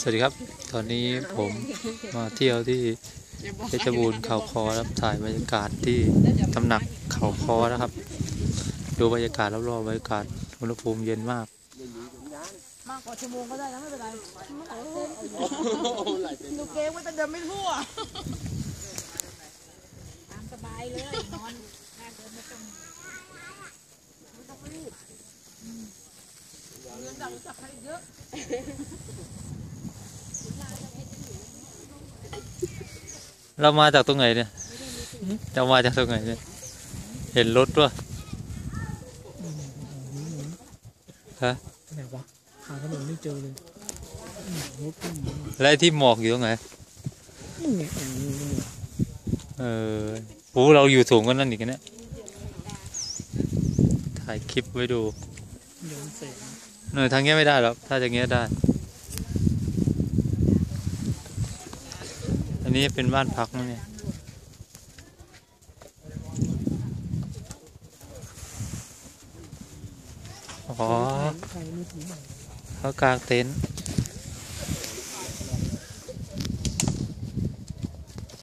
สวัสดีครับ ตอนนี้ผมมาเที่ยวที่เพชรบูรณ์เขาคอครับถ่ายบรรยากาศที่ตำหนักเขาคอนะครับ ดูบรรยากาศรอบๆบรรยากาศอุณหภูมิเย็นมาก มากกว่าชั่วโมงก็ได้นะไม่เป็นไรดูเกมว่าจะเดินไม่ทั่วตามสบายเลยนอนแค่เดินไม่ต้องไม่ต้องรีบอืมเงินจากรู้จักใครเยอะ เรามาจากตรงไหนเนี่ยเรามาจากตรงไหนเนี่ยเห็นรถด้วยฮะไหนวะหาถนนไม่เจอเลยอืมรถก็มีแล้วไอ้ที่หมอกอยู่ตรงไหนนี่ไงอันนี้นี่เออโอ้เราอยู่สูงกว่านั้นอีกนะเนี่ยถ่ายคลิปไว้ดูย้อนแสงเนอทางเงี้ยไม่ได้หรอกถ้าทางเงี้ยได้ นนี้เป็นบ้านพักมั้งเนี่ยอ๋อเขากางเต็นท์